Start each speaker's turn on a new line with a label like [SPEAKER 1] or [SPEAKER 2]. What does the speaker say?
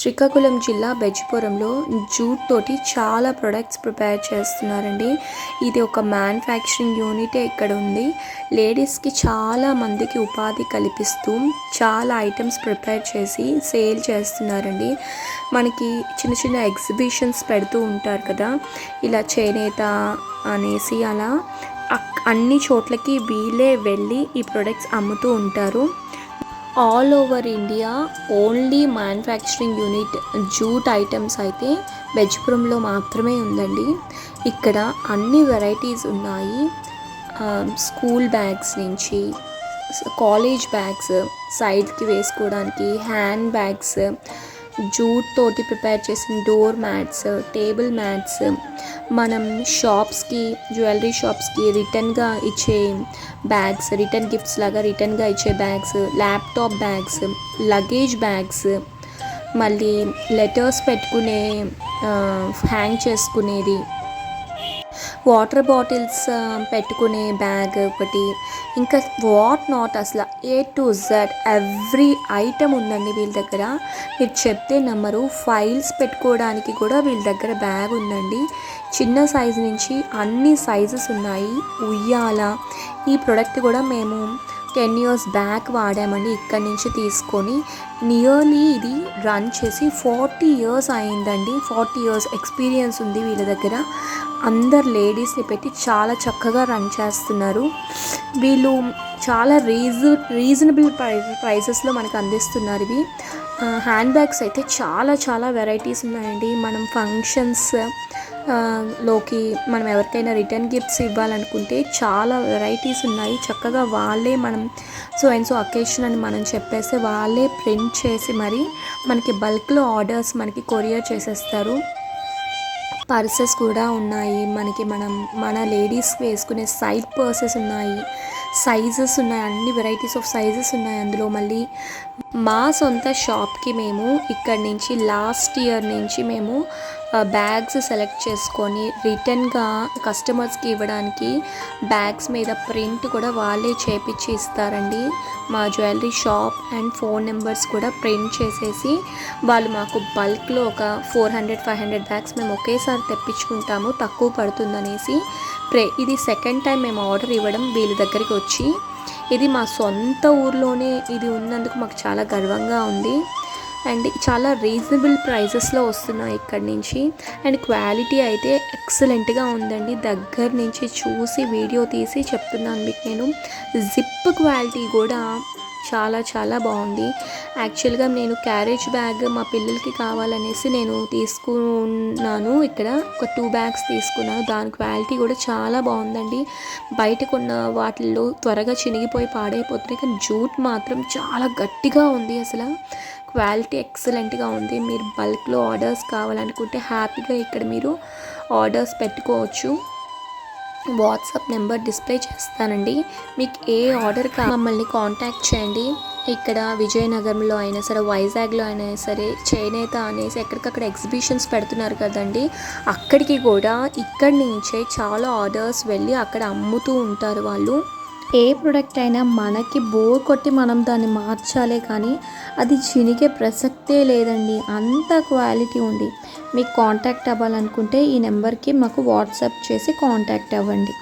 [SPEAKER 1] శ్రీకాకుళం జిల్లా బెజ్జిపురంలో జూట్ తోటి చాలా ప్రొడక్ట్స్ ప్రిపేర్ చేస్తున్నారండి. ఇది ఒక మ్యానుఫ్యాక్చరింగ్ యూనిటే ఇక్కడ ఉంది. లేడీస్కి చాలా మందికి ఉపాధి కల్పిస్తూ చాలా ఐటమ్స్ ప్రిపేర్ చేసి సేల్ చేస్తున్నారండి. మనకి చిన్న చిన్న ఎగ్జిబిషన్స్ పెడుతూ ఉంటారు కదా. ఇలా చేనేత అనేసి అలా అన్ని చోట్లకి వీళ్ళే వెళ్ళి ఈ ప్రొడక్ట్స్ అమ్ముతూ ఉంటారు. All over India only manufacturing unit jute items అయితే బెజ్పురంలో మాత్రమే ఉందండి. ఇక్కడ అన్ని వెరైటీస్ ఉన్నాయి. స్కూల్ బ్యాగ్స్ నుంచి కాలేజ్ బ్యాగ్స్ సైడ్కి వేసుకోవడానికి హ్యాండ్ బ్యాగ్స్ జూట్ తోటి ప్రిపేర్ చేసిన డోర్ మ్యాట్స్ టేబుల్ మ్యాట్స్ మనం షాప్స్కి జ్యువెలరీ షాప్స్కి రిటర్న్గా ఇచ్చే బ్యాగ్స్ రిటర్న్ గిఫ్ట్స్ లాగా రిటర్న్గా ఇచ్చే bags laptop bags luggage bags మళ్ళీ లెటర్స్ పెట్టుకునే హ్యాంగ్ చేసుకునేది. వాటర్ బాటిల్స్ పెట్టుకునే బ్యాగ్ ఒకటి ఇంకా వాట్ నాట్ అసలు A to Z every item ఉందండి వీళ్ళ దగ్గర. మీరు చెప్తే నమ్మరు ఫైల్స్ పెట్టుకోవడానికి కూడా వీళ్ళ దగ్గర బ్యాగ్ ఉందండి. చిన్న సైజు నుంచి అన్ని సైజెస్ ఉన్నాయి. ఉయ్యాల ఈ ప్రోడక్ట్ కూడా మేము టెన్ ఇయర్స్ బ్యాక్ వాడామండి. ఇక్కడి నుంచి తీసుకొని నియర్లీ ఇది రన్ చేసి ఫార్టీ ఇయర్స్ అయిందండి. ఫార్టీ ఇయర్స్ ఎక్స్పీరియన్స్ ఉంది వీళ్ళ దగ్గర. అందరు లేడీస్ని పెట్టి చాలా చక్కగా రన్ చేస్తున్నారు. వీళ్ళు చాలా రీజు రీజనబుల్ ప్రై ప్రైసెస్లో మనకు అందిస్తున్నారు ఇవి. హ్యాండ్ బ్యాగ్స్ అయితే చాలా చాలా వెరైటీస్ ఉన్నాయండి. మనం ఫంక్షన్స్లోకి మనం ఎవరికైనా రిటర్న్ గిఫ్ట్స్ ఇవ్వాలనుకుంటే చాలా వెరైటీస్ ఉన్నాయి. చక్కగా వాళ్ళే మనం సో అండ్ సో అకేషన్ అని మనం చెప్పేస్తే వాళ్ళే ప్రింట్ చేసి మరి మనకి బల్క్లో ఆర్డర్స్ మనకి కొరియర్ చేసేస్తారు. పర్సెస్ కూడా ఉన్నాయి. మనకి మనం మన లేడీస్కి వేసుకునే సైడ్ పర్సెస్ ఉన్నాయి. సైజెస్ ఉన్నాయి. అన్ని వెరైటీస్ ఆఫ్ సైజెస్ ఉన్నాయి అందులో. మళ్ళీ మా సొంత షాప్కి మేము ఇక్కడి నుంచి లాస్ట్ ఇయర్ నుంచి మేము బ్యాగ్స్ సెలెక్ట్ చేసుకొని రిటర్న్గా కస్టమర్స్కి ఇవ్వడానికి బ్యాగ్స్ మీద ప్రింట్ కూడా వాళ్ళే చేపించి ఇస్తారండి. మా jewellery shop and phone numbers కూడా ప్రింట్ చేసేసి వాళ్ళు మాకు బల్క్లో ఒక four hundred five hundred bags మేము ఒకేసారి తెప్పించుకుంటాము తక్కువ పడుతుందనేసి. ప్రే ఇది సెకండ్ టైం మేము ఆర్డర్ ఇవ్వడం వీళ్ళ దగ్గరికి వచ్చి ఇది మా సొంత ఊర్లోనే ఇది ఉన్నందుకు మాకు చాలా గర్వంగా ఉంది. అండ్ చాలా రీజనబుల్ ప్రైజెస్లో వస్తున్నాయి ఇక్కడి నుంచి. అండ్ క్వాలిటీ అయితే ఎక్సలెంట్గా ఉందండి. దగ్గర నుంచి చూసి వీడియో తీసి చెప్తున్నాను మీకు నేను. జిప్ క్వాలిటీ కూడా చాలా చాలా బాగుంది. యాక్చువల్గా నేను క్యారేజ్ బ్యాగ్ మా పిల్లలకి కావాలనేసి నేను తీసుకున్నాను. ఇక్కడ ఒక టూ బ్యాగ్స్ తీసుకున్నాను. దాని క్వాలిటీ కూడా చాలా బాగుందండి. బయట కొన్న వాటిల్లో త్వరగా చినిగిపోయి పాడైపోతున్నాయి. కానీ జూట్ మాత్రం చాలా గట్టిగా ఉంది అసలు. క్వాలిటీ ఎక్సలెంట్గా ఉంది. మీరు బల్క్లో ఆర్డర్స్ కావాలనుకుంటే హ్యాపీగా ఇక్కడ మీరు ఆర్డర్స్ పెట్టుకోవచ్చు. వాట్సాప్ నెంబర్ డిస్ప్లే చేస్తానండి. మీకు ఏ ఆర్డర్ కా మమ్మల్ని కాంటాక్ట్ చేయండి. ఇక్కడ విజయనగరంలో అయినా సరే వైజాగ్లో అయినా సరే చేనేత అనేసి ఎక్కడికక్కడ ఎగ్జిబిషన్స్ పెడుతున్నారు కదండి. అక్కడికి కూడా ఇక్కడి నుంచే చాలా ఆర్డర్స్ వెళ్ళి అక్కడ అమ్ముతూ ఉంటారు వాళ్ళు.
[SPEAKER 2] ఏ ప్రోడక్ట్ అయినా మనకి బోర్ కొట్టి మనం దాన్ని మార్చాలే కానీ అది చినిగే ప్రసక్తే లేదండి. అంత క్వాలిటీ ఉంది. మీకు కాంటాక్ట్ అవ్వాలనుకుంటే ఈ నెంబర్కి మాకు వాట్సాప్ చేసి కాంటాక్ట్ అవ్వండి.